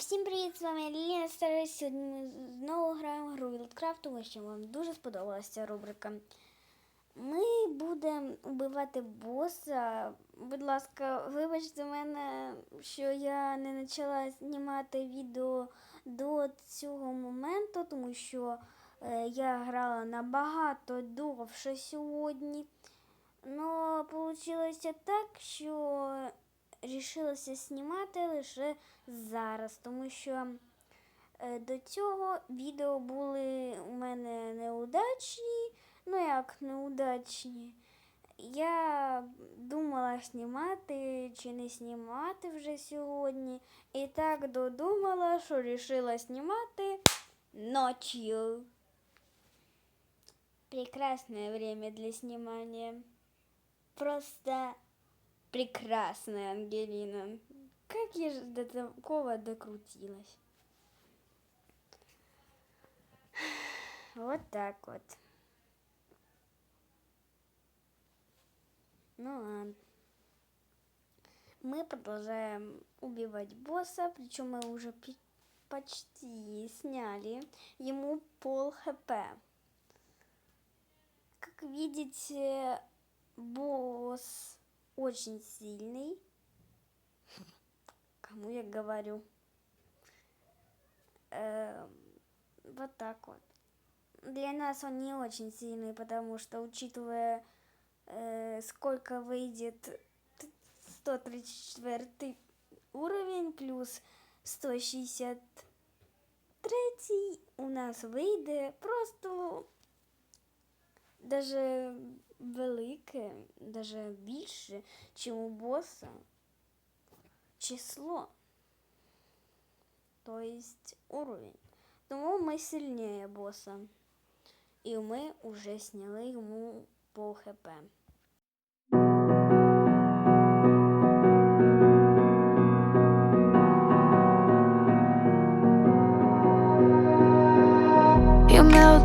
Всім привіт, з вами Ліна Старий. Сьогодні ми знову граємо гру Wildcraft, тому що вам дуже сподобалася ця рубрика. Ми будемо убивати боса. Будь ласка, вибачте мене, що я не почала знімати відео до цього моменту, тому що е, я грала набагато довше сьогодні. Но вийшло так, що рішилася знімати лише зараз, тому що е, до цього відео були у мене неудачні. Ну як неудачні. Я думала знімати чи не знімати вже сьогодні. І так додумала, що рішила знімати ночью. Прекрасное время для снимания. Просто прекрасная Ангелина. Как я же до такого докрутилась? Вот так вот. Ну ладно. Мы продолжаем убивать босса, причем мы уже почти сняли ему пол хп. Как видите, босс очень сильный. Кому я говорю? Эм, вот так вот. Для нас он не очень сильный, потому что, учитывая, э, сколько выйдет т- 134 уровень плюс 163 у нас вийде просто даже велике, даже більше, чим у боса число. То есть уровень. Тому ми сильнее босса. І ми уже сняли йому пол хп.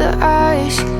The ice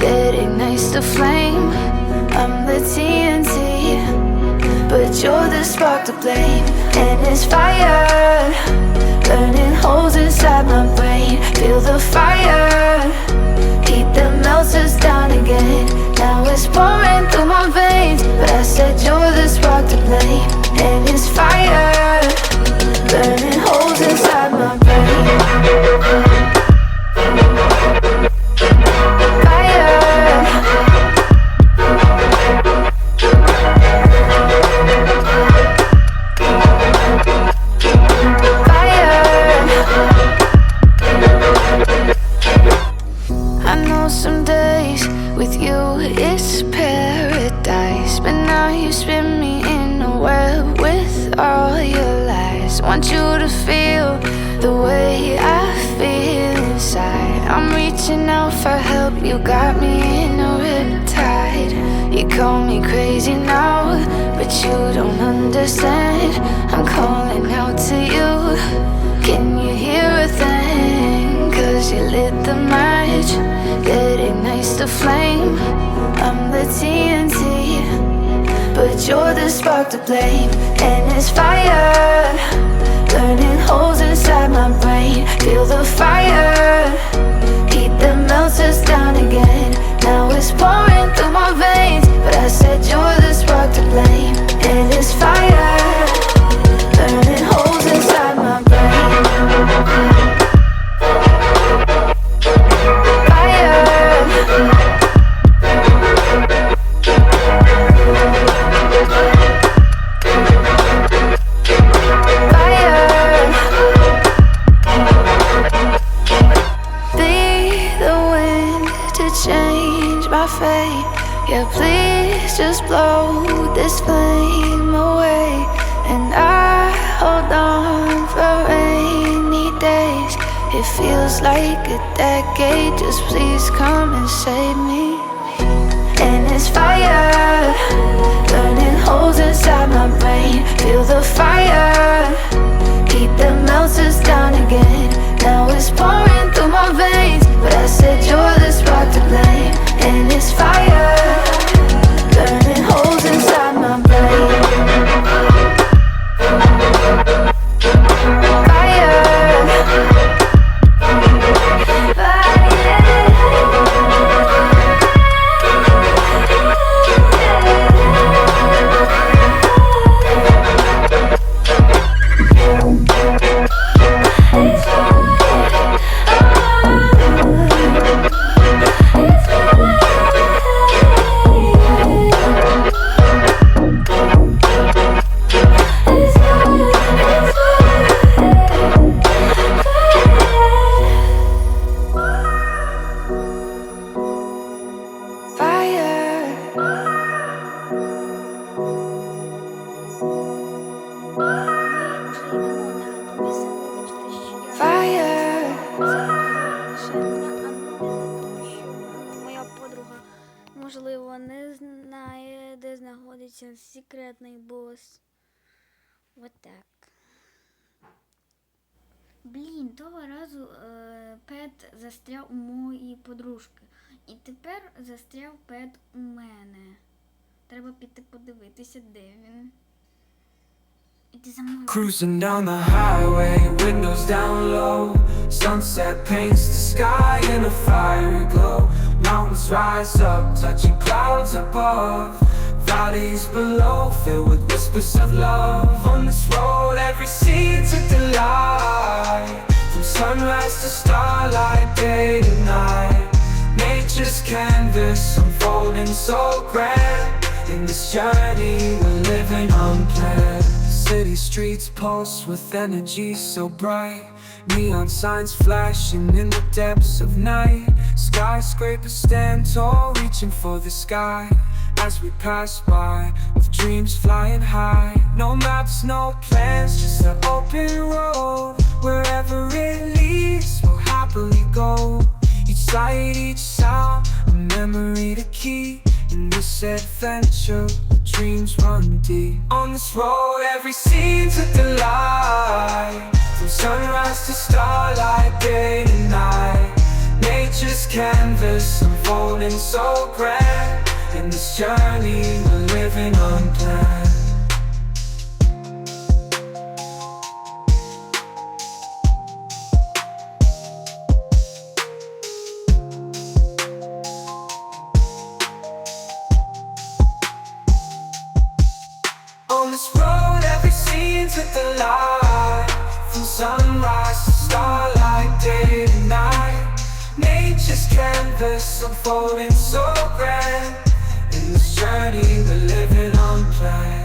that ignites the flame. I'm the TNT, but you're the spark to blame. And it's fire, burning holes inside my brain. Feel the fire, heat that melts us down again. Now it's pouring through my veins, but I said you're the spark to blame. And it's fire, the way I feel inside. I'm reaching out for help, you got me in a riptide. You call me crazy now, but you don't understand. I'm calling out to you. Can you hear a thing? Cause you lit the match that ignites the flame. I'm the TNT, but you're the spark to blame. And it's fire, burning holes inside my brain. Feel the fire, change my fate. Yeah, please just blow this flame away. And I hold on for rainy days. It feels like a decade. Just please come and save me. And it's fire, знаходиться секретний бос. Вот так. Блін, того разу е, пет застряв у моїй подружки. І тепер застряв пет у мене. Треба піти подивитися, де він. Іди за мною. Cruising down the highway, windows down low. Sunset paints the sky in a fiery glow. Mountains rise up, touching clouds above. Valleys below, filled with whispers of love. On this road, every scene's a delight. From sunrise to starlight, day to night. Nature's canvas unfolding so grand. In this journey, we're living unplanned. City streets pulse with energy so bright. Neon signs flashing in the depths of night. Skyscrapers stand tall, reaching for the sky. As we pass by, with dreams flying high. No maps, no plans, just an open road. Wherever it leads, we'll happily go. Each sight, each sound, a memory to keep. In this adventure, dreams run deep. On this road, every scene's a delight. From sunrise to starlight, day to night. Nature's canvas unfolding so grand. In this journey, we're living unplanned. On this road, every scene's with the light. From sunrise to starlight, day to night. Nature's canvas unfolding so grand this journey we're living on plan.